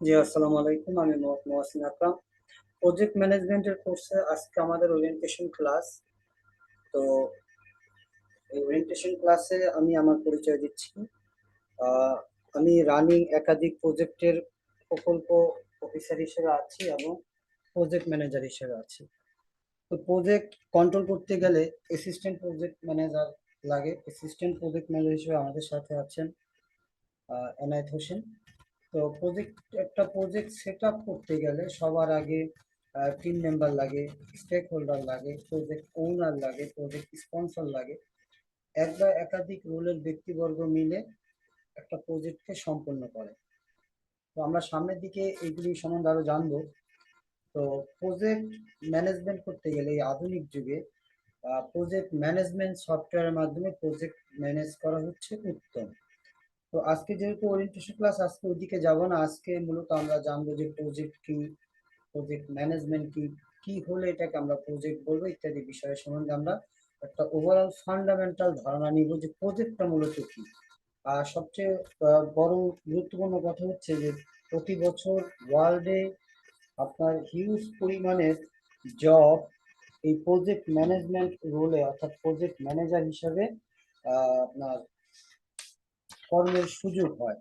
জি, আসসালামু আলাইকুম। আমি মহসিন আকরাম। প্রজেক্ট ম্যানেজমেন্টের কোর্সে আজকে আমাদের ওরিয়েন্টেশন ক্লাস তো এই ওরিয়েন্টেশন ক্লাসে আমি আমার পরিচয় দিচ্ছি। আমি রানিং একাধিক প্রজেক্টের প্রকল্প অফিসার হিসেবে আছি এবং প্রজেক্ট ম্যানেজার হিসেবে আছি। তো প্রজেক্ট কন্ট্রোল করতে গেলে অ্যাসিস্ট্যান্ট প্রজেক্ট ম্যানেজার লাগে। অ্যাসিস্ট্যান্ট প্রজেক্ট ম্যানেজার হিসেবে আমাদের সাথে আছেন এনায়েত হোসেন। তো প্রজেক্ট একটা প্রজেক্ট সেট করতে গেলে সবার আগে টিম মেম্বার লাগে স্টেক হোল্ডার লাগে প্রজেক্ট ওনার লাগে প্রজেক্ট স্পন্সর লাগে। এক বা একাধিক রোলের ব্যক্তিবর্গ মিলে একটা প্রজেক্টকে সম্পন্ন করে। তো আমরা সামনের দিকে এইগুলি সম্বন্ধে আরও জানব। তো প্রজেক্ট ম্যানেজমেন্ট করতে গেলে এই আধুনিক যুগে প্রজেক্ট ম্যানেজমেন্ট সফটওয়্যারের মাধ্যমে প্রজেক্ট ম্যানেজ করা হচ্ছে উত্তম। তো আজকে যেহেতু ওরিয়েন্টেশন ক্লাস আজকে ওইদিকে যাব না। আজকে মূলত আমরা জানব যে প্রজেক্ট কি প্রজেক্ট ম্যানেজমেন্ট কি কি হলে এটাকে আমরা প্রজেক্ট বলব ইত্যাদি বিষয়ের সম্বন্ধে আমরা একটা ওভারঅল ফান্ডামেন্টাল ধারণা নিব যে প্রজেক্টটা মূলত কি। আর সবচেয়ে বড় গুরুত্বপূর্ণ কথা হচ্ছে যে প্রতি বছর ওয়ার্ল্ডে আপনার হিউজ পরিমাণের জব এই প্রজেক্ট ম্যানেজমেন্ট রোলে অর্থাৎ প্রজেক্ট ম্যানেজার হিসাবে আপনার কর্মের সুযোগ হয়।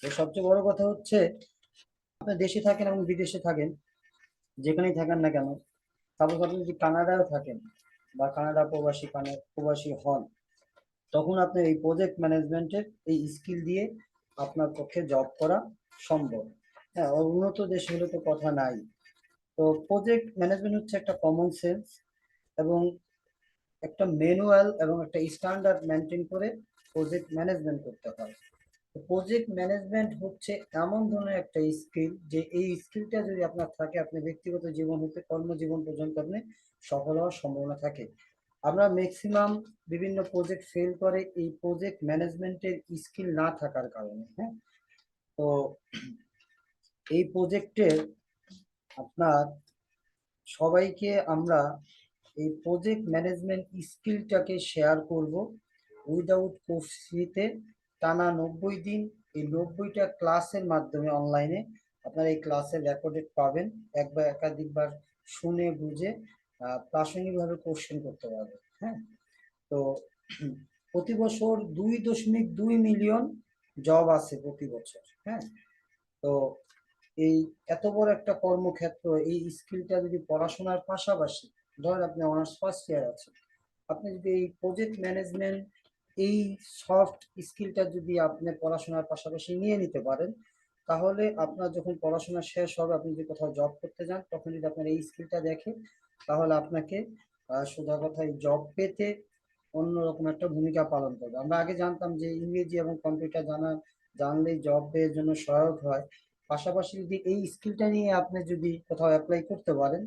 তো সবচেয়ে বড় কথা হচ্ছে, আপনি দেশে থাকেন এবং বিদেশে থাকেন, যেখানেই থাকেন না কেন, সাপোজ আপনি যদি কানাডায় থাকেন বা কানাডা প্রবাসী প্রবাসী হন, তখন আপনার এই প্রজেক্ট ম্যানেজমেন্টের এই স্কিল দিয়ে আপনার পক্ষে জব করা সম্ভব। হ্যাঁ উন্নত দেশ হলে তো কথা নাই। তো প্রজেক্ট ম্যানেজমেন্ট হচ্ছে একটা কমন সেন্স এবং একটা ম্যানুয়াল এবং একটা স্ট্যান্ডার্ড মেনটেন করে প্রজেক্ট ম্যানেজমেন্ট করতে হয়। প্রজেক্ট ম্যানেজমেন্ট হচ্ছে এমন ধরনের একটা স্কিল যে এই স্কিলটা যদি আপনার থাকে, আপনি ব্যক্তিগত জীবন হতে কর্মজীবন পর্যন্ত আপনি সফল হওয়ার সম্ভাবনা থাকে। আমরা ম্যাক্সিমাম বিভিন্ন প্রজেক্ট ফেল করে, এই প্রজেক্ট ম্যানেজমেন্টের স্কিল না থাকার কারণে হ্যাঁ? তো এই প্রজেক্টের আপনার সবাইকে আমরা এই প্রজেক্ট ম্যানেজমেন্ট স্কিলটাকে শেয়ার করব। উইদাউট কোর্স ফিতে টানা নব্বই দিন এই নব্বইটা ক্লাসের মাধ্যমে অনলাইনে আপনারা এই ক্লাসের রেকর্ডেড পাবেন। এক বা একাধিকবার শুনে বুঝে প্রাসঙ্গিকভাবে কোশ্চেন করতে পারবেন হ্যাঁ? তো প্রতি বছর দুই দশমিক দুই মিলিয়ন জব আছে প্রতি বছর হ্যাঁ? তো, এই এত বড় একটা কর্মক্ষেত্র, এই স্কিলটা যদি পড়াশোনার পাশাপাশি, ধরেন আপনি অনার্স ফার্স্ট ইয়ার আছেন, আপনি যদি এই প্রজেক্ট ম্যানেজমেন্ট এই সফট স্কিলটা যদি আপনি পড়াশোনার পাশাপাশি নিয়ে নিতে পারেন, তাহলে আপনার যখন পড়াশোনা শেষ হবে, আপনি যদি কোথাও জব করতে যান, তখন যদি আপনার এই স্কিলটা দেখে তাহলে আপনাকে সোজা কথায় জব পেতে অন্যরকম একটা ভূমিকা পালন করবে। আমরা আগে জানতাম যে ইংরেজি এবং কম্পিউটার জানা, জানলেই জব এর জন্য সহায়ক হয়। পাশাপাশি যদি এই স্কিলটা নিয়ে আপনি যদি কোথাও অ্যাপ্লাই করতে পারেন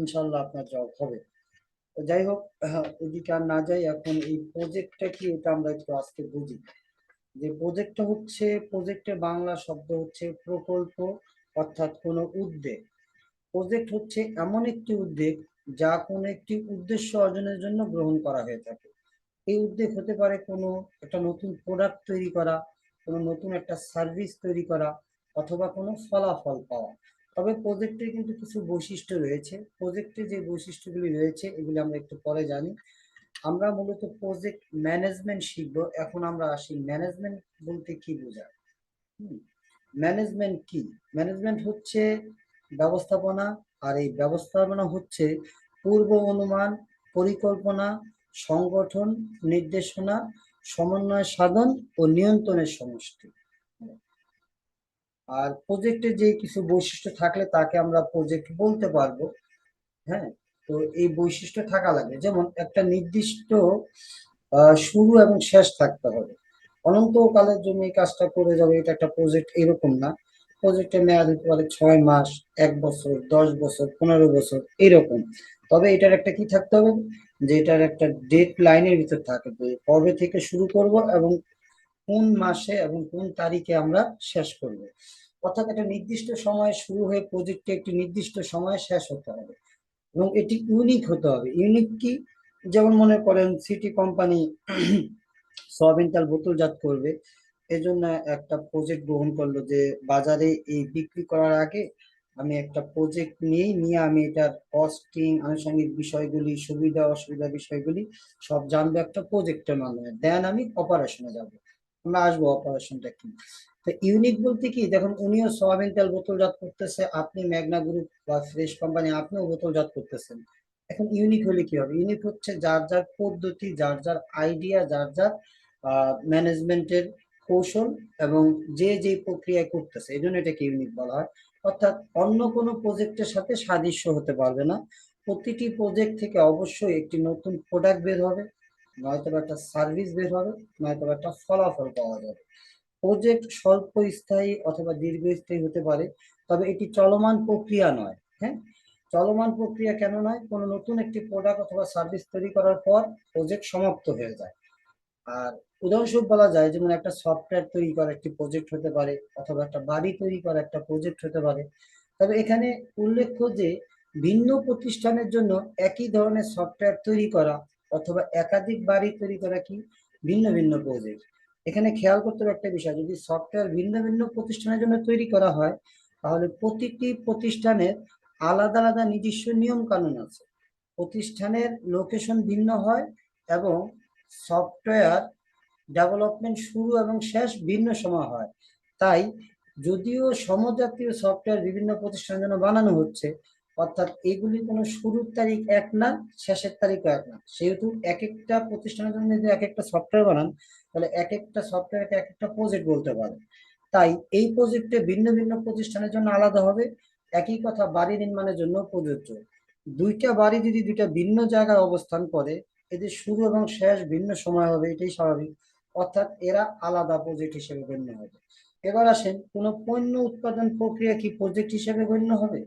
ইনশাল্লাহ আপনার জব হবে। যাই হোক এদিকে আর না যাই, এখন এই প্রজেক্টটা কি এটা আমরা একটু আজকে বুঝি। যে প্রজেক্টটা হচ্ছে প্রজেক্টের বাংলা শব্দ হচ্ছে প্রকল্প অর্থাৎ কোনো উদ্যোগ। প্রজেক্ট হচ্ছে এমন একটি উদ্যোগ যা কোনো একটি উদ্দেশ্য অর্জনের জন্য গ্রহণ করা হয়ে থাকে। এই উদ্যোগ হতে পারে কোনো একটা নতুন প্রোডাক্ট তৈরি করা, কোনো নতুন একটা সার্ভিস তৈরি করা, অথবা কোনো ফলাফল পাওয়া। তবে প্রজেক্টের কিন্তু কিছু বৈশিষ্ট্য রয়েছে। প্রজেক্টে যে বৈশিষ্ট্যগুলি রয়েছে, এগুলি আমরা একটু পরে জানি। আমরা মূলত প্রজেক্ট ম্যানেজমেন্ট শিখব। এখন আমরা আসি ম্যানেজমেন্ট বলতে কি বোঝায়? ম্যানেজমেন্ট কি? ম্যানেজমেন্ট হচ্ছে ব্যবস্থাপনা, আর এই ব্যবস্থাপনা হচ্ছে পূর্ব অনুমান, পরিকল্পনা, সংগঠন, নির্দেশনা, সমন্বয় সাধন ও নিয়ন্ত্রণের সমষ্টি। আর প্রজেক্টে যে কিছু বৈশিষ্ট্য থাকলে তাকে আমরা প্রজেক্ট বলতে পারব। হ্যাঁ? তো এই বৈশিষ্ট্য থাকা লাগে। যেমন একটা নির্দিষ্ট শুরু এবং শেষ থাকতে হবে। অনন্তকালের জন্য এই কাজটা করে যাবে, এটা একটা প্রজেক্ট এরকম না। প্রজেক্টের মেয়াদ হতে পারে ছয় মাস, এক বছর, দশ বছর, পনেরো বছর, এরকম। তবে এটার একটা কি থাকতে হবে? যে এটার একটা ডেট লাইনের ভিতর থাকবে। কবে থেকে শুরু করব এবং কোন মাসে এবং কোন তারিখে আমরা শেষ করব। অর্থাৎ একটা নির্দিষ্ট সময় শুরু হয়ে প্রজেক্টে একটি নির্দিষ্ট সময় শেষ হতে হবে। এবং এটি ইউনিক হতে হবে। ইউনিক কি? যেমন মনে করেন সিটি কোম্পানি সয়াবিন তেল বোতলজাত করবে। এজন্য একটা প্রজেক্ট গ্রহণ করল যে, বাজারে এই বিক্রি করার আগে আমি একটা প্রজেক্ট নিয়েই, নিয়ে আমি এটার কস্টিং আনুষঙ্গিক বিষয়গুলি সুবিধা অসুবিধা বিষয়গুলি সব জানব একটা প্রজেক্টের মাধ্যমে। দেন আমি অপারেশনে যাব। আমরা আসব অপারেশনটা কি? তো ইউনিক বলতে কি, দেখুন উনিও সোয়াবিন তেল বোতলজাত করতেছে, আপনি ম্যাগনা গ্রুপ বা ফ্রেশ কোম্পানি আপনিও বোতলজাত করতেছেন। এখন ইউনিক হলে কি হবে? ইউনিক হচ্ছে যার যার পদ্ধতি, যার যার আইডিয়া যার যার ম্যানেজমেন্টের কৌশল এবং যে যে প্রক্রিয়ায় করতেছে এই জন্য এটাকে ইউনিক বলা হয়। অর্থাৎ অন্য কোনো প্রজেক্টের সাথে সাদৃশ্য হতে পারবে না। প্রতিটি প্রজেক্ট থেকে অবশ্যই একটি নতুন প্রোডাক্ট বের হবে। নয়তো একটা সার্ভিস বের হবে নয়তো একটা ফলাফল পাওয়া যাবে। প্রজেক্ট স্বল্প স্থায়ী অথবা দীর্ঘস্থায়ী হতে পারে, তবে এটি চলমান প্রক্রিয়া নয় হ্যাঁ? চলমান প্রক্রিয়া কেন নয়? কোনো নতুন একটি প্রোডাক্ট অথবা সার্ভিস তৈরি করার পর প্রজেক্ট সমাপ্ত হয়ে যায়। আর উদাহরণস্বরূপ বলা যায়, যেমন একটা সফটওয়্যার তৈরি করা একটি প্রজেক্ট হতে পারে, অথবা একটা বাড়ি তৈরি করা একটা প্রজেক্ট হতে পারে। তবে এখানে উল্লেখ্য যে, ভিন্ন প্রতিষ্ঠানের জন্য একই ধরনের সফটওয়্যার তৈরি করা অথবা একাধিক বাড়ি তৈরি করা কি ভিন্ন ভিন্ন প্রজেক্ট এখানে খেয়াল করতে হবে একটা বিষয়, যদি সফটওয়্যার ভিন্ন ভিন্ন প্রতিষ্ঠানের জন্য তৈরি করা হয়, তাহলে প্রতিটি প্রতিষ্ঠানের আলাদা আলাদা নিজস্ব নিয়ম কানুন আছে। প্রতিষ্ঠানের লোকেশন ভিন্ন হয় এবং সফটওয়্যার ডেভেলপমেন্ট শুরু এবং শেষ ভিন্ন সময় হয়। তাই যদিও সমজাতীয় সফটওয়্যার বিভিন্ন প্রতিষ্ঠানের জন্য বানানো হচ্ছে অর্থাৎ এগুলি কোনো শুরুর তারিখ এক না, শেষের তারিখও এক না। সেহেতু এক একটা প্রতিষ্ঠানের জন্য যদি এক একটা সফটওয়্যার বানান, তাহলে এক একটা সফটওয়্যারকে এক একটা প্রজেক্ট বলতে পারে। তাই এই প্রজেক্টে ভিন্ন ভিন্ন প্রতিষ্ঠানের জন্য আলাদা হবে, একই কথা বাড়ি নির্মাণের জন্য প্রযোজ্য। দুইটা বাড়ি যদি দুইটা ভিন্ন জায়গায় অবস্থান করে, এদের শুরু এবং শেষ ভিন্ন সময় হবে, এটাই স্বাভাবিক। অর্থাৎ এরা আলাদা প্রজেক্ট হিসেবে গণ্য হবে। এবার আসেন, কোনো পণ্য উৎপাদন প্রক্রিয়া কি প্রজেক্ট হিসেবে গণ্য হবে?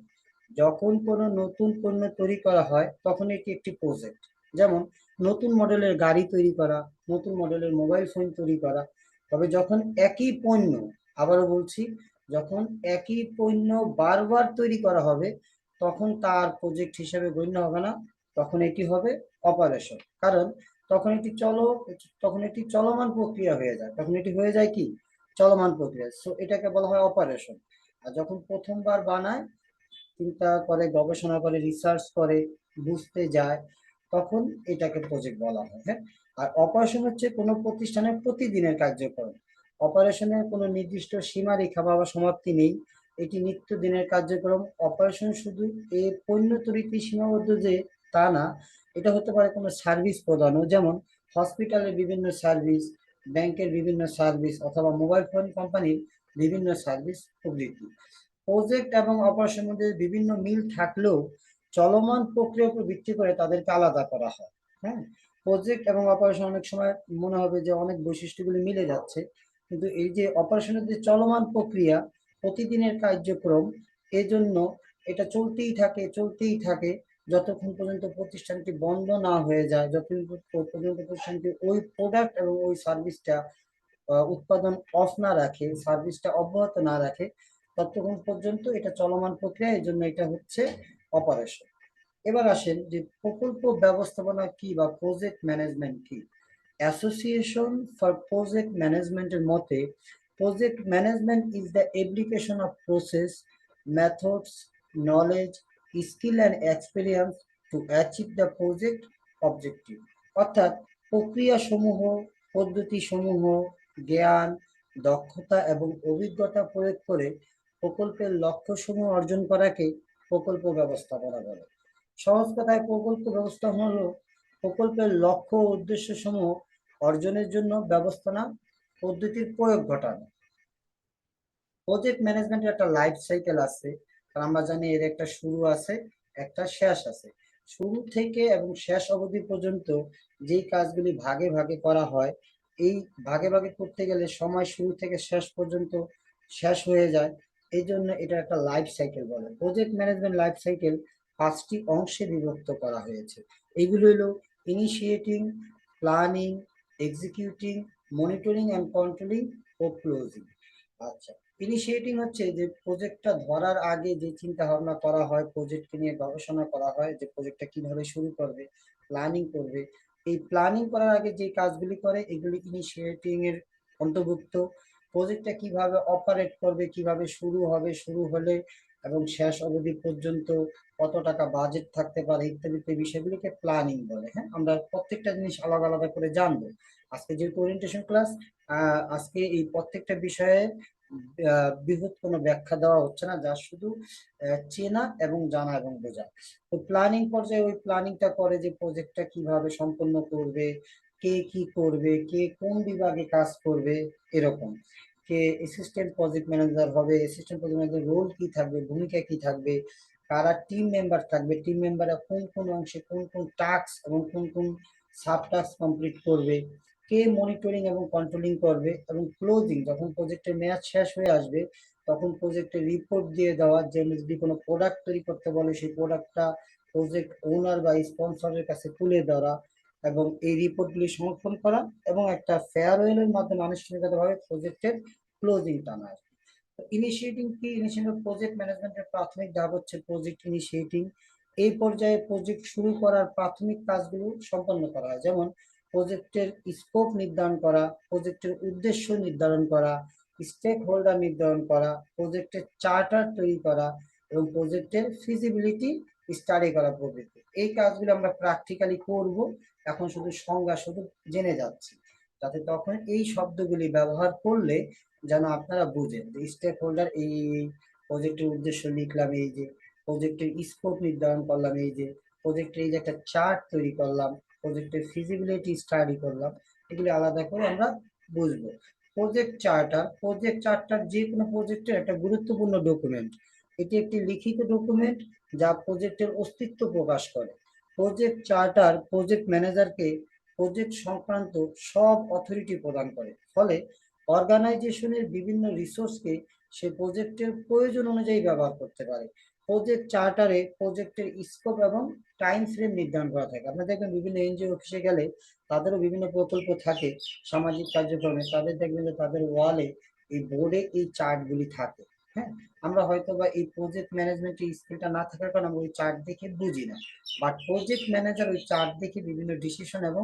যখন কোনো নতুন পণ্য তৈরি করা হয়, তখন এটি একটি প্রজেক্ট যেমন, নতুন মডেলের গাড়ি তৈরি করা, নতুন মডেলের মোবাইল ফোন তৈরি করা। তবে যখন একই পণ্য, আবারও বলছি, যখন একই পণ্য বারবার তৈরি করা হবে, তখন তার প্রজেক্ট হিসেবে গণ্য হবে না, তখন এটি হবে অপারেশন কারণ, তখন এটি চলো, তখন এটি চলমান প্রক্রিয়া হয়ে যায়। তখন এটি হয়ে যায় কি? চলমান প্রক্রিয়া। সো এটাকে বলা হয় অপারেশন আর যখন প্রথমবার বানায় চিন্তা করে, গবেষণা করে রিসার্চ করে, বুঝতে যায়, তখন এটাকে প্রজেক্ট বলা হয় হ্যাঁ? আর অপারেশন হচ্ছে কোনো প্রতিষ্ঠানের প্রতিদিনের কার্যক্রম। অপারেশনের কোনো নির্দিষ্ট সীমারেখা বা সমাপ্তি নেই। এটি নিত্যদিনের কার্যক্রম। অপারেশন শুধু এই পণ্য তৈরিতে সীমাবদ্ধ যে তা না, এটা হতে পারে কোনো সার্ভিস প্রদানও। যেমন হসপিটালের বিভিন্ন সার্ভিস ব্যাংকের বিভিন্ন সার্ভিস অথবা মোবাইল ফোন কোম্পানির বিভিন্ন সার্ভিস প্রভৃতি। প্রজেক্ট এবং অপারেশন মধ্যে বিভিন্ন মিল থাকলেও চলমান প্রক্রিয়ার উপর ভিত্তি করে তাদেরকে আলাদা করা হয় হ্যাঁ? প্রজেক্ট এবং অপারেশন অনেক সময় মনে হবে যে অনেক বৈশিষ্ট্যগুলি মিলে যাচ্ছে, কিন্তু এই যে অপারেশনের যে চলমান প্রক্রিয়া, প্রতিদিনের কার্যক্রম, এজন্য এটা চলতেই থাকে চলতেই থাকে, যতক্ষণ পর্যন্ত প্রতিষ্ঠানটি বন্ধ না হয়ে যায়, যতক্ষণ পর্যন্ত প্রতিষ্ঠানটি ওই প্রোডাক্ট এবং ওই সার্ভিসটা উৎপাদন অফ না রাখে সার্ভিসটা অব্যাহত না রাখে ততক্ষণ পর্যন্ত এটা চলমান প্রক্রিয়া, এই জন্য এটা হচ্ছে অপারেশন এবার আসেন যে প্রকল্প ব্যবস্থাপনা কি বা প্রজেক্ট ম্যানেজমেন্ট কি? অ্যাসোসিয়েশন ফর প্রজেক্ট ম্যানেজমেন্টের মতে project management is the application of process methods knowledge skill and experience to achieve the project objective অর্থাৎ প্রক্রিয়াসমূহ, পদ্ধতিসমূহ, জ্ঞান, দক্ষতা এবং অভিজ্ঞতা প্রয়োগ করে প্রকল্পের লক্ষ্যসমূহ অর্জন করাকে প্রকল্প ব্যবস্থাপনা বলে সহজ কথায় প্রকল্প ব্যবস্থা হলো প্রকল্পের লক্ষ্য ও উদ্দেশ্য সমূহ অর্জনের জন্য ব্যবস্থাপনা পদ্ধতির প্রয়োগ ঘটানো। প্রজেক্ট ম্যানেজমেন্টের একটা লাইফ সাইকেল আছে আমরা জানি এর একটা শুরু আছে, একটা শেষ আছে। শুরু থেকে এবং শেষ অবধি পর্যন্ত যেই কাজগুলি ভাগে ভাগে করা হয়, এই ভাগে ভাগে করতে গেলে সময় শুরু থেকে শেষ পর্যন্ত শেষ হয়ে যায়। এই জন্য এটা একটা লাইফ সাইকেল বলে। প্রজেক্ট ম্যানেজমেন্ট লাইফ সাইকেল পাঁচটি অংশে বিভক্ত করা হয়েছে। এইগুলো হলো initiating planning executing monitoring and controlling O closing আচ্ছা ইনিশিয়েটিং হচ্ছে যে প্রজেক্টটা ধরার আগে যে চিন্তা ভাবনা করা হয় প্রজেক্টকে নিয়ে গবেষণা করা হয়, যে প্রজেক্টটা কীভাবে শুরু করবে প্ল্যানিং করবে। এই প্ল্যানিং করার আগে যে কাজগুলি করে, এগুলি ইনিশিয়েটিং এর অন্তর্ভুক্ত। প্রজেক্টটা কীভাবে অপারেট করবে, কীভাবে শুরু হবে, শুরু হলে এবং শেষ অবধি পর্যন্ত কত টাকা বাজেট থাকতে পারে ইত্যাদি বিষয়গুলিকে প্ল্যানিং বলে হ্যাঁ? আমরা প্রত্যেকটা জিনিস আলাদা আলাদা করে জানব। আজকে যেহেতু ওরিয়েন্টেশন ক্লাস আজকে এই প্রত্যেকটা বিষয়ে বৃহৎ কোনো ব্যাখ্যা দেওয়া হচ্ছে না, যা শুধু চেনা এবং জানা এবং বোঝা। তো প্ল্যানিং পর্যায়ে ওই প্ল্যানিংটা করে যে প্রজেক্টটা কীভাবে সম্পন্ন করবে কে কি করবে, কে কোন বিভাগে কাজ করবে, এরকম। কে অ্যাসিস্ট্যান্ট প্রজেক্ট ম্যানেজার হবে অ্যাসিস্ট্যান্ট প্রজেক্ট ম্যানেজার রোল কি থাকবে, ভূমিকা কি থাকবে, কারা টিম মেম্বার থাকবে টিম মেম্বাররা কোন কোন অংশে কোন কোন টাস্ক এবং কোন কোন সাব টাস্ক কমপ্লিট করবে, কে মনিটরিং এবং কন্ট্রোলিং করবে এবং ক্লোজিং যখন প্রজেক্টের মেয়াদ শেষ হয়ে আসবে, তখন প্রজেক্টের রিপোর্ট দিয়ে দেওয়া, যে যদি কোনো প্রোডাক্ট তৈরি করতে বলে, সেই প্রোডাক্টটা প্রজেক্ট ওনার বা স্পন্সরের কাছে তুলে ধরা এবং এই রিপোর্টগুলি সমর্পণ করা এবং একটা ফেয়ারওয়েলের মাধ্যমে আনুষ্ঠানিকভাবে প্রজেক্টের ক্লোজিং টানা ইনিশিয়েটিং কি? ইনিশিয়েটিভ প্রজেক্ট ম্যানেজমেন্টের প্রাথমিক ধাপ হচ্ছে প্রজেক্ট ইনিশিয়েটিং এই পর্যায়ে প্রজেক্ট শুরু করার প্রাথমিক কাজগুলো সম্পন্ন করা হয়। যেমন প্রজেক্টের স্কোপ নির্ধারণ করা প্রজেক্টের উদ্দেশ্য নির্ধারণ করা স্টেক হোল্ডার নির্ধারণ করা প্রজেক্টের চার্টার তৈরি করা এবং প্রজেক্টের ফিজিবিলিটি স্টাডি করা প্রভৃতি এই কাজগুলো আমরা প্র্যাকটিক্যালি করব, এখন শুধু সংজ্ঞা শুধু জেনে যাচ্ছি। যাতে তখন এই শব্দগুলি ব্যবহার করলে যেন আপনারা বুঝেন যে স্টেক হোল্ডার এই প্রজেক্টের উদ্দেশ্য লিখলাম, এই যে প্রজেক্টের স্কোপ নির্ধারণ করলাম, এই যে প্রজেক্টের এই যে একটা চার্ট তৈরি করলাম প্রজেক্টের ফিজিবিলিটি স্টাডি করলাম, এগুলি আলাদা করে আমরা বুঝব। প্রজেক্ট চার্টার প্রজেক্ট চার্টার যে কোনো প্রজেক্টের একটা গুরুত্বপূর্ণ ডকুমেন্ট এটি একটি লিখিত ডকুমেন্ট যা প্রজেক্টের অস্তিত্ব প্রকাশ করে। প্রজেক্ট চার্টার প্রজেক্ট ম্যানেজারকে প্রজেক্ট সংক্রান্ত সব অথরিটি প্রদান করে। ফলে অর্গানাইজেশনের বিভিন্ন রিসোর্সকে সে প্রজেক্টের প্রয়োজন অনুযায়ী ব্যবহার করতে পারে। প্রজেক্ট চার্টারে প্রজেক্টের স্কোপ এবং টাইম ফ্রেম নির্ধারণ করা থাকে। আপনারা দেখবেন বিভিন্ন এনজিও অফিসে গেলে তাদেরও বিভিন্ন প্রকল্প থাকে সামাজিক কার্যক্রমে। তাদের দেখবেন যে তাদের ওয়ালে এই বোর্ডে এই চার্টগুলি থাকে। হ্যাঁ আমরা হয়তো বা এই প্রজেক্ট ম্যানেজমেন্ট ম্যানেজমেন্টের স্কিলটা না থাকার কারণে আমরা ওই চার্ট দেখে বুঝি না। বাট প্রজেক্ট ম্যানেজার ওই চার্ট দেখে বিভিন্ন ডিসিশন এবং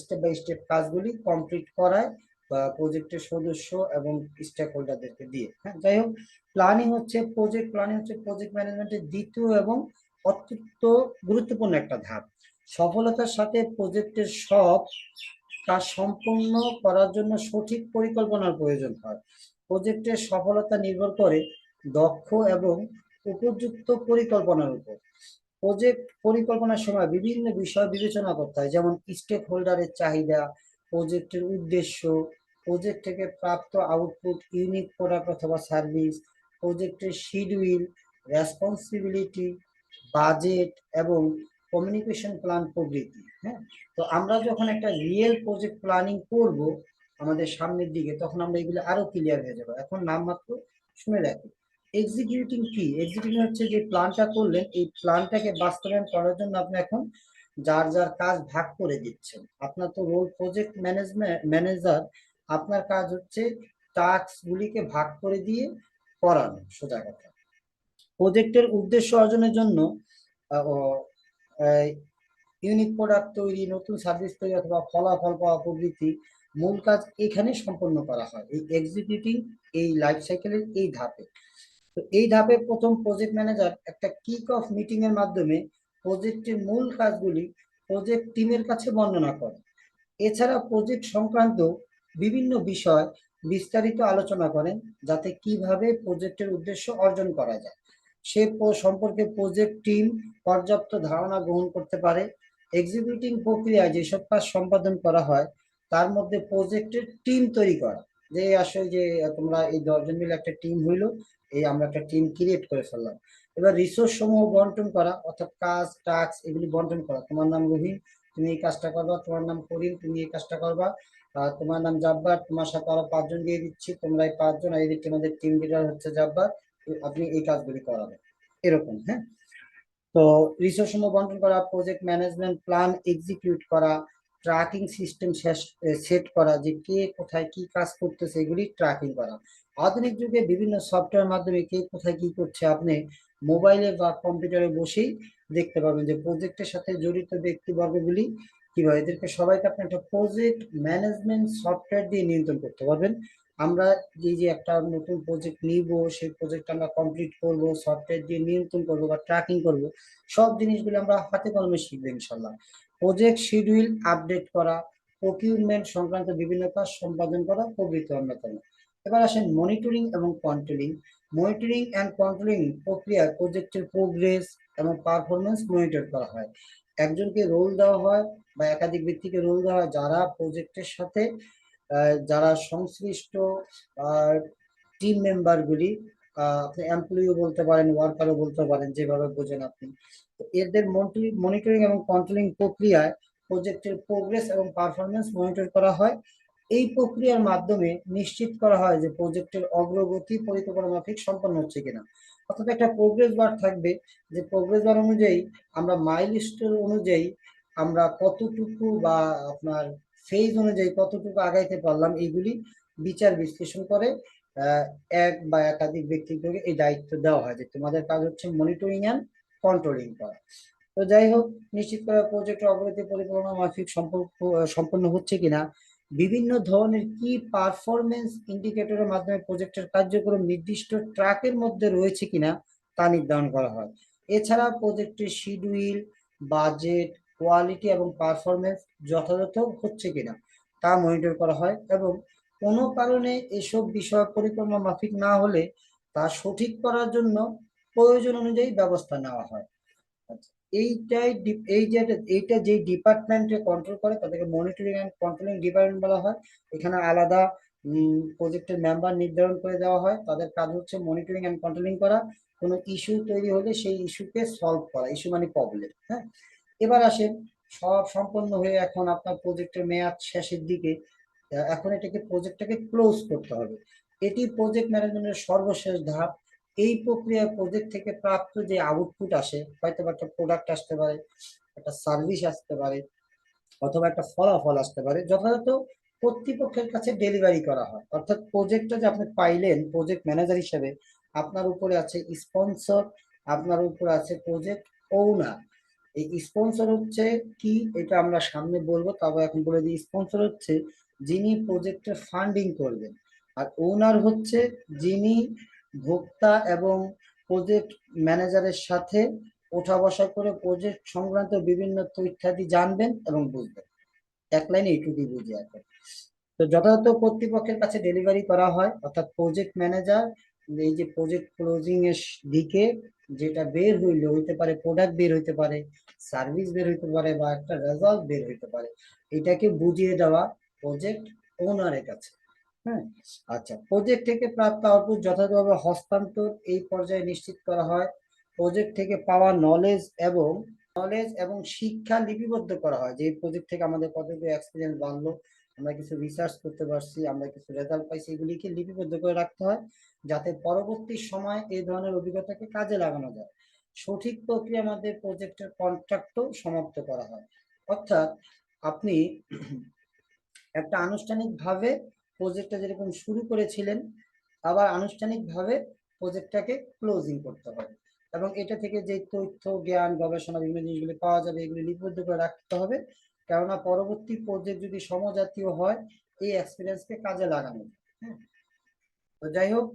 স্টেপ বাই স্টেপ কাজগুলি কমপ্লিট করায়, বা প্রজেক্টের সদস্য এবং স্টেক হোল্ডারদেরকে দিয়ে। হ্যাঁ যাই হোক প্ল্যানিং হচ্ছে প্রজেক্ট প্ল্যানিং হচ্ছে প্রজেক্ট ম্যানেজমেন্টের দ্বিতীয় এবং অত্যন্ত গুরুত্বপূর্ণ একটা ধাপ। সফলতার সাথে প্রজেক্টের সব কাজ সম্পন্ন করার জন্য সঠিক পরিকল্পনার প্রয়োজন হয়। প্রজেক্টের সফলতা নির্ভর করে দক্ষ এবং উপযুক্ত পরিকল্পনার উপর। প্রজেক্ট পরিকল্পনার সময় বিভিন্ন বিষয় বিবেচনা করতে হয়, যেমন স্টেক হোল্ডারের চাহিদা, প্রজেক্টের উদ্দেশ্য, প্রজেক্ট থেকে প্রাপ্ত আউটপুট ইউনিক প্রোডাক্ট অথবা সার্ভিস প্রজেক্টের শিডিউল রেসপন্সিবিলিটি বাজেট এবং কমিউনিকেশন প্ল্যান প্রভৃতি হ্যাঁ? তো আমরা যখন একটা রিয়েল প্রজেক্ট প্ল্যানিং করব আমাদের সামনের দিকে, তখন আমরা এগুলো আরও ক্লিয়ার হয়ে যাব। এখন নামমাত্র শুনে রাখি। এক্সিকিউটিং কি? এক্সিকিউটিং হচ্ছে যে প্ল্যানটা করলেন, এই প্ল্যানটাকে বাস্তবায়ন করার জন্য আপনি এখন যার যার কাজ ভাগ করে দিচ্ছেন। আপনার তো রোল প্রজেক্ট ম্যানেজমেন্ট ম্যানেজার আপনার কাজ হচ্ছে টাস্ক গুলিকে ভাগ করে দিয়ে করানো সোজা কথা। প্রজেক্টের উদ্দেশ্য অর্জনের জন্য ইউনিক প্রোডাক্ট তৈরি, নতুন সার্ভিস তৈরি অথবা ফলাফল পাওয়া প্রভৃতি মূল কাজ এখানে সম্পন্ন করা হয়, এই এক্সিকিউটিং এই লাইফ সাইকেলের এই ধাপে। তো এই ধাপে প্রথম প্রজেক্ট ম্যানেজার একটা কিক অফ মিটিং এর মাধ্যমে প্রজেক্টের মূল কাজগুলি প্রজেক্ট টিমের কাছে বর্ণনা করে। এছাড়া প্রজেক্ট সংক্রান্ত বিভিন্ন বিষয় বিস্তারিত আলোচনা করেন, যাতে কীভাবে প্রজেক্টের উদ্দেশ্য অর্জন করা যায়। সে সম্পর্কে প্রজেক্ট টিম পর্যাপ্ত ধারণা গ্রহণ করতে পারে। এক্সিকিউটিং প্রক্রিয়ায় যেসব কাজ সম্পাদন করা হয় তার মধ্যে প্রজেক্টের টিম তৈরি করা। যে আসলে যে তোমরা এই দশজন মিলে একটা টিম হইল, এই আমরা একটা টিম ক্রিয়েট করে ফেললাম। এবার রিসোর্স সমূহ বন্টন করা, অর্থাৎ কাজ টাস্ক এগুলি বন্টন করা। তোমার নাম রহিম, তুমি এই কাজটা করবা। তোমার নাম করিম, তুমি এই কাজটা করবা। তোমার নাম জাব্বার, তোমার সাথে আরও পাঁচজন দিয়ে দিচ্ছি। তোমরা এই পাঁচজন আর এদিকে তোমাদের টিম লিডার হচ্ছে জাব্বার। আপনি এই কাজগুলি করাবেন। এরকম হ্যাঁ? তো রিসোর্স সমূহ বন্টন করা প্রজেক্ট ম্যানেজমেন্ট প্ল্যান এক্সিকিউট করা ট্র্যাকিং সিস্টেম সেট করা যে কে কোথায় কি কাজ করতেছে এগুলি ট্র্যাকিং করা। আধুনিক যুগে বিভিন্ন সফটওয়্যার মাধ্যমে কে কোথায় কি করছে আপনি মোবাইলে বা কম্পিউটারে বসেই দেখতে পাবেন যে প্রজেক্টের সাথে জড়িত ব্যক্তিবর্গগুলি কীভাবে? এদেরকে সবাইকে আপনি একটা প্রজেক্ট ম্যানেজমেন্ট সফটওয়্যার দিয়ে নিয়ন্ত্রণ করতে পারবেন। আমরা যে যে একটা নতুন প্রজেক্ট নিব, সেই প্রজেক্ট আমরা কমপ্লিট করব সফটওয়্যার দিয়ে নিয়ন্ত্রণ করব বা ট্র্যাকিং করব, সব জিনিসগুলো আমরা হাতে কলমে শিখব ইনশাল্লাহ। প্রজেক্ট শিডিউল আপডেট করা প্রকিউরমেন্ট সংক্রান্ত বিভিন্ন কাজ সম্পাদন করা প্রভৃতি অন্যতম। এবার আসেন মনিটরিং এবং কন্ট্রোলিং মনিটরিং অ্যান্ড কন্ট্রোলিং প্রক্রিয়ায় প্রজেক্টের প্রোগ্রেস এবং পারফরমেন্স মনিটর করা হয়। একজনকে রোল দেওয়া হয় বা একাধিক ব্যক্তিকে রোল দেওয়া হয় যারা প্রজেক্টের সাথে যারা সংশ্লিষ্ট টিম মেম্বারগুলি আপনি এমপ্লয়িও বলতে পারেন ওয়ার্কারও বলতে পারেন, যেভাবে বোঝেন আপনি। এদের মনিটরিং এবং কন্ট্রোলিং প্রক্রিয়ায় প্রজেক্টের প্রোগ্রেস এবং পারফরমেন্স মনিটর করা হয়। এই প্রক্রিয়ার মাধ্যমে নিশ্চিত করা হয় যে প্রজেক্টের অগ্রগতি পরিকল্পনা মাফিক সম্পন্ন হচ্ছে কিনা। অর্থাৎ একটা প্রোগ্রেস বার থাকবে। যে প্রোগ্রেস বার অনুযায়ী আমরা মাইলস্টোন অনুযায়ী আমরা কতটুকু বা আপনার ফেজ অনুযায়ী কতটুকু আগাইতে পারলাম এগুলি বিচার বিশ্লেষণ করে এক বা একাধিক ব্যক্তিকে এই দায়িত্ব দেওয়া হয় যে তোমাদের কাজ হচ্ছে মনিটরিং অ্যান্ড কন্ট্রোলিং করা। তো যাই হোক, নিশ্চিত করা প্রজেক্টের অগ্রগতি পরিকল্পনা মাফিক সম্পর্ক, সম্পন্ন হচ্ছে কিনা, বিভিন্ন ধরনের কি পারফরমেন্স ইন্ডিকেটরের মাধ্যমে প্রজেক্টের কার্যক্রম নির্দিষ্ট ট্র্যাকের মধ্যে রয়েছে কিনা তা নির্ধারণ করা হয়। এছাড়া প্রজেক্টের শিডিউল বাজেট কোয়ালিটি এবং পারফরমেন্স যথাযথ হচ্ছে কিনা তা মনিটর করা হয় এবং কোনো কারণে এসব বিষয় পরিকল্পনা মাফিক না হলে তা সঠিক করার জন্য প্রয়োজন অনুযায়ী ব্যবস্থা নেওয়া হয়। আচ্ছা, এইটাই এই যে এইটা যে ডিপার্টমেন্টে কন্ট্রোল করে তাদেরকে মনিটরিং অ্যান্ড কন্ট্রোলিং ডিপার্টমেন্ট বলা হয় এখানে আলাদা প্রজেক্টের মেম্বার নির্ধারণ করে দেওয়া হয়। তাদের কাজ হচ্ছে মনিটরিং অ্যান্ড কন্ট্রোলিং করা। কোনো ইস্যু তৈরি হলে সেই ইস্যুকে সলভ করা। ইস্যু মানে প্রবলেম হ্যাঁ? এবার আসেন, সব সম্পন্ন হয়ে এখন আপনার প্রজেক্টের মেয়াদ শেষের দিকে এখন এটাকে প্রজেক্টটাকে ক্লোজ করতে হবে। এটি প্রজেক্ট ম্যানেজমেন্টের সর্বশেষ ধাপ। এই প্রক্রিয়ায় প্রজেক্ট থেকে প্রাপ্ত যে আউটপুট আসে হয়তো একটা প্রোডাক্ট আসতে পারে, একটা সার্ভিস আসতে পারে, অথবা একটা ফলাফল আসতে পারে, যথাযথ কর্তৃপক্ষের কাছে ডেলিভারি করা হয়। অর্থাৎ প্রজেক্টটা যে আপনি পাইলেন প্রজেক্ট ম্যানেজার হিসেবে, আপনার উপরে আছে স্পন্সর আপনার উপরে আছে প্রজেক্ট ওনার এই স্পন্সর হচ্ছে কি এটা আমরা সামনে বলব তবে এখন বলে দিই স্পন্সর হচ্ছে যিনি প্রজেক্টের ফান্ডিং করবেন। আর ওনার হচ্ছে যিনি ভোক্তা এবং প্রজেক্ট ম্যানেজারের সাথে ওঠা বসা করে প্রজেক্ট সংক্রান্ত বিভিন্ন তথ্যাদি জানবেন এবং বুঝবেন। এক লাইনে এইটুকুই বুঝে এখন। তো যথাযথ কর্তৃপক্ষের কাছে ডেলিভারি করা হয়, অর্থাৎ প্রজেক্ট ম্যানেজার এই যে প্রজেক্ট ক্লোজিং এর দিকে যেটা বের হইলে হইতে পারে প্রোডাক্ট বের হইতে পারে সার্ভিস বের হইতে পারে বা একটা রেজাল্ট বের হইতে পারে, এটাকে বুঝিয়ে দেওয়া প্রজেক্ট ওনারের কাছে। হ্যাঁ? আচ্ছা প্রজেক্ট থেকে প্রাপ্ত আউটপুট যথাযথভাবে হস্তান্তর এই পর্যায়ে নিশ্চিত করা হয়। প্রজেক্ট থেকে পাওয়া নলেজ এবং নলেজ এবং শিক্ষা লিপিবদ্ধ করা হয়। যে প্রজেক্ট থেকে আমাদের কতটুকু এক্সপিরিয়েন্স বাড়লো, আমরা কিছু রিসার্চ করতে পারছি, আমরা কিছু রেজাল্ট পাইছি, এগুলিকে লিপিবদ্ধ করে রাখতে হয়। যাতে পরবর্তী সময় এই ধরনের অভিজ্ঞতাকে কাজে লাগানো যায়। সঠিক প্রক্রিয়ার মধ্যে প্রজেক্টের কন্ট্রাক্টও সমাপ্ত করা হয়। অর্থাৎ আপনি একটা আনুষ্ঠানিকভাবে প্রজেক্টটা যেরকম শুরু করেছিলেন, আবার আনুষ্ঠানিকভাবে প্রজেক্টটাকে ক্লোজিং করতে হবে এবং এটা থেকে যে তথ্য, জ্ঞান, গবেষণা, বিভিন্ন জিনিসগুলি পাওয়া যাবে, এগুলি লিপিবদ্ধ করে রাখতে হবে। কেননা পরবর্তী প্রজেক্ট যদি সমজাতীয় হয়, এই এক্সপিরিয়েন্সকে কাজে লাগানো হ্যাঁ তো যাই হোক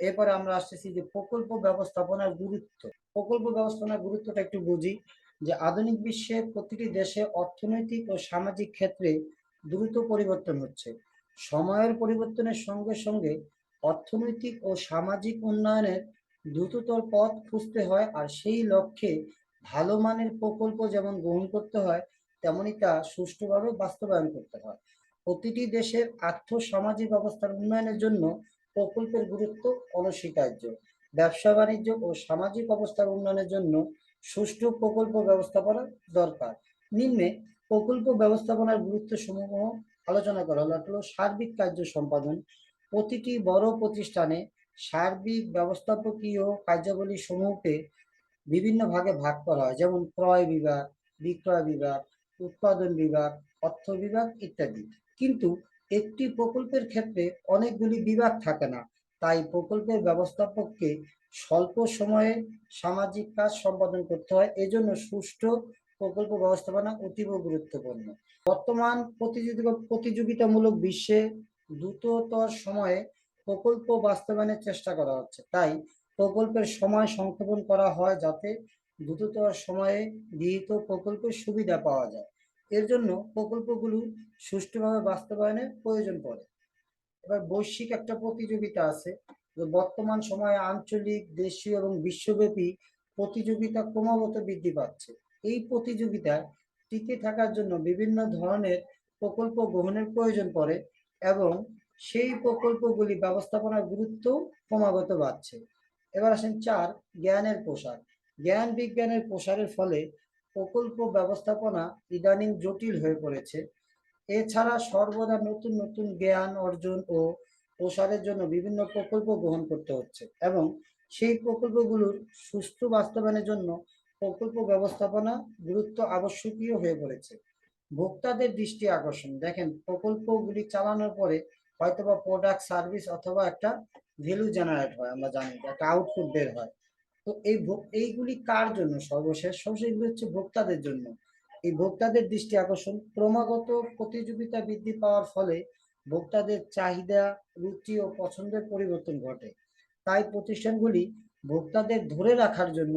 এরপরে আমরা আসতেছি যে প্রকল্প ব্যবস্থাপনার গুরুত্ব। প্রকল্প ব্যবস্থাপনার গুরুত্বটা একটু বুঝি, যে আধুনিক বিশ্বে প্রতিটি দেশে অর্থনৈতিক ও সামাজিক ক্ষেত্রে দ্রুত পরিবর্তন হচ্ছে। সময়ের পরিবর্তনের সঙ্গে সঙ্গে অর্থনৈতিক ও সামাজিক উন্নয়নের দ্রুততর পথ খুঁজতে হয়, আর সেই লক্ষ্যে ভালো মানের প্রকল্প যেমন গ্রহণ করতে হয়, তেমনি তা সুষ্ঠুভাবে বাস্তবায়ন করতে হয়। প্রতিটি দেশের আর্থ সামাজিক অবস্থার উন্নয়নের জন্য প্রকল্পের গুরুত্ব অনস্বীকার্য। ব্যবসা বাণিজ্য ও সামাজিক অবস্থার উন্নয়নের জন্য সুষ্ঠু প্রকল্প ব্যবস্থাপনা দরকার। নিম্নে প্রকল্প ব্যবস্থাপনার গুরুত্ব সমূহ আলোচনা করা হলো সার্বিক কার্য সম্পাদন। প্রতিটি বড় প্রতিষ্ঠানে সার্বিক ব্যবস্থাপকীয় কার্যাবলী সমূহকে বিভিন্ন ভাগে ভাগ করা হয়। যেমন ক্রয় বিভাগ, বিক্রয় বিভাগ, উৎপাদন বিভাগ, অর্থ বিভাগ ইত্যাদি। কিন্তু একটি প্রকল্পের ক্ষেত্রে অনেকগুলি বিভাগ থাকে না। তাই প্রকল্পের ব্যবস্থাপককে স্বল্প সময়ে সামাজিক কাজ সম্পাদন করতে হয়। এজন্য সুষ্ঠু প্রকল্প ব্যবস্থাপনা অতীব গুরুত্বপূর্ণ। বর্তমান প্রতিযোগিতা, প্রতিযোগিতামূলক বিশ্বে দ্রুততর সময়ে প্রকল্প বাস্তবায়নের চেষ্টা করা হচ্ছে। তাই প্রকল্পের সময় সংক্ষেপণ করা হয় যাতে দ্রুততর সময়ে গৃহীত প্রকল্পের সুবিধা পাওয়া যায়। এর জন্য প্রকল্পগুলো সুষ্ঠুভাবে বাস্তবায়নের প্রয়োজন পড়ে। এবার বৈশ্বিক একটা প্রতিযোগিতা আছে বর্তমান সময়ে আঞ্চলিক, দেশীয় এবং বিশ্বব্যাপী প্রতিযোগিতা ক্রমাগত বৃদ্ধি পাচ্ছে। এই প্রতিযোগিতায় টিকে থাকার জন্য বিভিন্ন ধরনের প্রকল্প গ্রহণের প্রয়োজন পড়ে এবং সেই প্রকল্পগুলি ব্যবস্থাপনার গুরুত্ব ক্রমাগত বাড়ছে। এবার আসেন চার, জ্ঞানের প্রসার। জ্ঞান বিজ্ঞানের প্রসারের ফলে প্রকল্প ব্যবস্থাপনা ইদানিং জটিল হয়ে পড়েছে। এছাড়া সর্বদা নতুন নতুন জ্ঞান অর্জন ও প্রসারের জন্য বিভিন্ন প্রকল্প গ্রহণ করতে হচ্ছে এবং সেই প্রকল্পগুলোর সুস্থ বাস্তবায়নের জন্য প্রকল্প ব্যবস্থাপনা গুরুত্ব আবশ্যকীয় হয়ে পড়েছে। ভোক্তাদের দৃষ্টি আকর্ষণ। দেখেন, প্রকল্পগুলি চালানোর পরে হয়তোবা প্রোডাক্ট সার্ভিস অথবা একটা ভ্যালু জেনারেট হয়, আমরা জানি, একটা আউটপুট বের হয়। তো এই এইগুলি কার জন্য সর্বশেষ? সর্বশেষ হচ্ছে ভোক্তাদের জন্য। এই ভোক্তাদের দৃষ্টি আকর্ষণ, ক্রমাগত প্রতিযোগিতা বৃদ্ধি পাওয়ার ফলে ভোক্তাদের চাহিদা, রুচি ও পছন্দের পরিবর্তন ঘটে। তাই প্রতিষ্ঠানগুলি ভোক্তাদের ধরে রাখার জন্য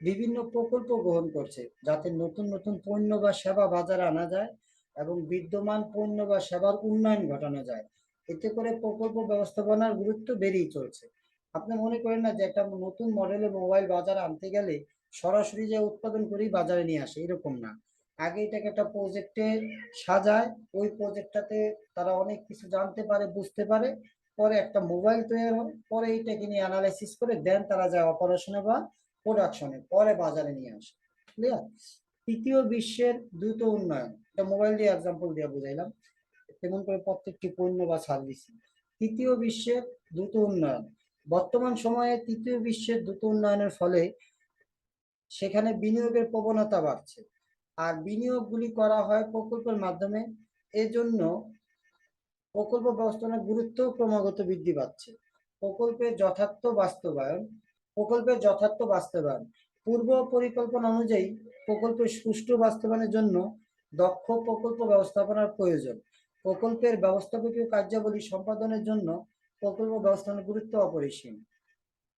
বিভিন্ন প্রকল্প গ্রহণ করছে, যাতে নতুন নতুন পণ্য বা সেবা বাজারে আনা যায় এবং বিদ্যমান পণ্য বা সেবার উন্নয়ন ঘটানো যায়। এতে করে প্রকল্প ব্যবস্থাপনার গুরুত্ব বেড়েই চলছে। আপনি মনে করেন না যে একটা নতুন মডেলের মোবাইল বাজারে আনতে গেলে সরাসরি যে উৎপাদন করেই বাজারে নিয়ে আসে? এরকম না। আগে এটাকে একটা প্রজেক্টে সাজায়, ওই প্রজেক্টটাতে তারা অনেক কিছু জানতে পারে, বুঝতে পারে, পরে একটা মোবাইল তৈরি হয়, পরে এইটাকে নিয়ে অ্যানালাইসিস করে দেন তারা যায় অপারেশনে বা প্রোডাকশনে পরে বাজারে নিয়ে আসে। ক্লিয়ার তৃতীয় বিশ্বের দ্রুত উন্নয়ন। এটা মোবাইল দিয়ে এক্সাম্পল দিয়ে বুঝাইলাম। তেমন করে প্রত্যেকটি পণ্য বা সার্ভিস তৃতীয় বিশ্বের দ্রুত উন্নয়ন। বর্তমান সময়ে তৃতীয় বিশ্বের দ্রুত উন্নয়নের ফলে সেখানে বিনিয়োগের প্রবণতা বাড়ছে। আর বিনিয়োগগুলি করা হয় প্রকল্পের মাধ্যমে, এজন্য প্রকল্প ব্যবস্থাপনার গুরুত্ব ক্রমাগত বৃদ্ধি পাচ্ছে। প্রকল্পের যথার্থ বাস্তবায়ন, প্রকল্পের যথার্থ বাস্তবায়ন, পূর্ব পরিকল্পনা অনুযায়ী প্রকল্পের সুষ্ঠু বাস্তবায়নের জন্য দক্ষ প্রকল্প ব্যবস্থাপনার প্রয়োজন। প্রকল্পের ব্যবস্থাপকীয় কার্যাবলী সম্পাদনের জন্য প্রকল্প ব্যবস্থাপনার গুরুত্ব অপরিসীম।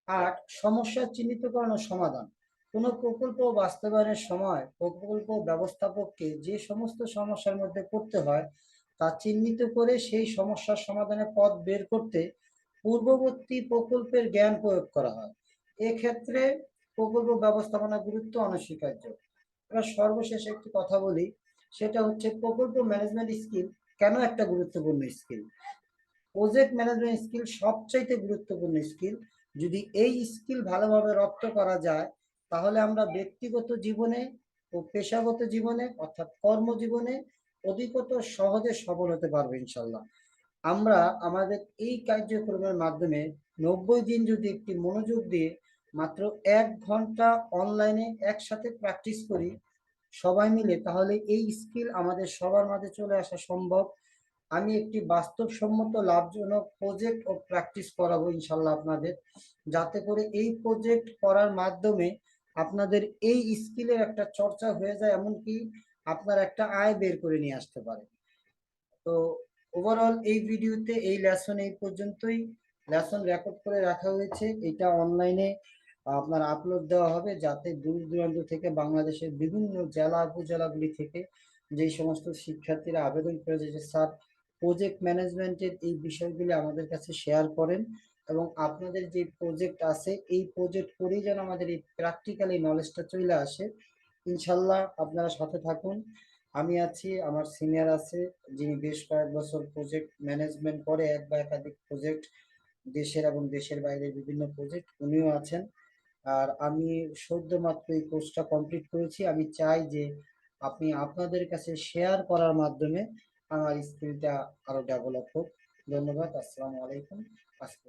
আট সমস্যা চিহ্নিতকরণ ও সমাধান। কোনো প্রকল্প বাস্তবায়নের সময় প্রকল্প ব্যবস্থাপককে যে সমস্ত সমস্যার মধ্যে পড়তে হয়, তা চিহ্নিত করে সেই সমস্যার সমাধানের পথ বের করতে পূর্ববর্তী প্রকল্পের জ্ঞান প্রয়োগ করা হয়। এক্ষেত্রে প্রকল্প ব্যবস্থাপনার গুরুত্ব অনস্বীকার্য। আমরা সর্বশেষ একটি কথা বলি, সেটা হচ্ছে প্রকল্প ম্যানেজমেন্ট স্কিল কেন একটা গুরুত্বপূর্ণ স্কিল? প্রজেক্ট ম্যানেজমেন্ট স্কিল সবচাইতে গুরুত্বপূর্ণ স্কিল যদি এই স্কিল ভালোভাবে রপ্ত করা যায়, তাহলে আমরা ব্যক্তিগত জীবনে ও পেশাগত জীবনে, অর্থাৎ কর্মজীবনে অধিকতর সহজে সফল হতে পারব ইনশাল্লাহ আমরা আমাদের এই কার্যক্রমের মাধ্যমে নব্বই দিন যদি একটি মনোযোগ দিয়ে মাত্র এক ঘণ্টা অনলাইনে একসাথে প্র্যাকটিস করি, সবাই মিলে, তাহলে এই স্কিল আমাদের সবার মাঝে চলে আসা সম্ভব। আমি একটি বাস্তবসম্মত লাভজনক প্রজেক্ট ও প্র্যাকটিস করাবো ইনশাল্লাহ আপনাদের। যাতে করে এই প্রজেক্ট করার মাধ্যমে আপনাদের এই স্কিলের একটা চর্চা হয়ে যায়, এমনকি আপনার একটা আয় বের করে নিয়ে আসতে পারে। তো ওভারঅল এই ভিডিওতে, এই লেসন এই পর্যন্তই। লেসন রেকর্ড করে রাখা হয়েছে। এটা অনলাইনে আপনার আপলোড দেওয়া হবে, যাতে দূর দূরান্ত থেকে বাংলাদেশের বিভিন্ন জেলা উপজেলাগুলি থেকে যেই সমস্ত শিক্ষার্থীরা আবেদন করেছে যে, স্যার প্রজেক্ট ম্যানেজমেন্টের এই বিষয়গুলি আমাদের কাছে শেয়ার করেন এবং আপনাদের যে প্রজেক্ট আছে, এই প্রজেক্ট করেই যেন আমাদের এই প্র্যাকটিক্যাল এই নলেজটা চলে আসে। ইনশাল্লাহ আপনারা সাথে থাকুন। আমি আছি, আমার সিনিয়র আছে, যিনি বেশ কয়েক বছর প্রজেক্ট ম্যানেজমেন্ট করে, এক বা একাধিক প্রজেক্ট দেশের এবং দেশের বাইরে বিভিন্ন প্রজেক্ট উনিও আছেন। আর আমি সদ্য মাত্র এই কোর্সটা কমপ্লিট করেছি। আমি চাই যে আপনি আপনাদের কাছে শেয়ার করার মাধ্যমে আমার স্কিলটা আরও ডেভেলপ হোক। ধন্যবাদ আসসালামু আলাইকুম। আজকে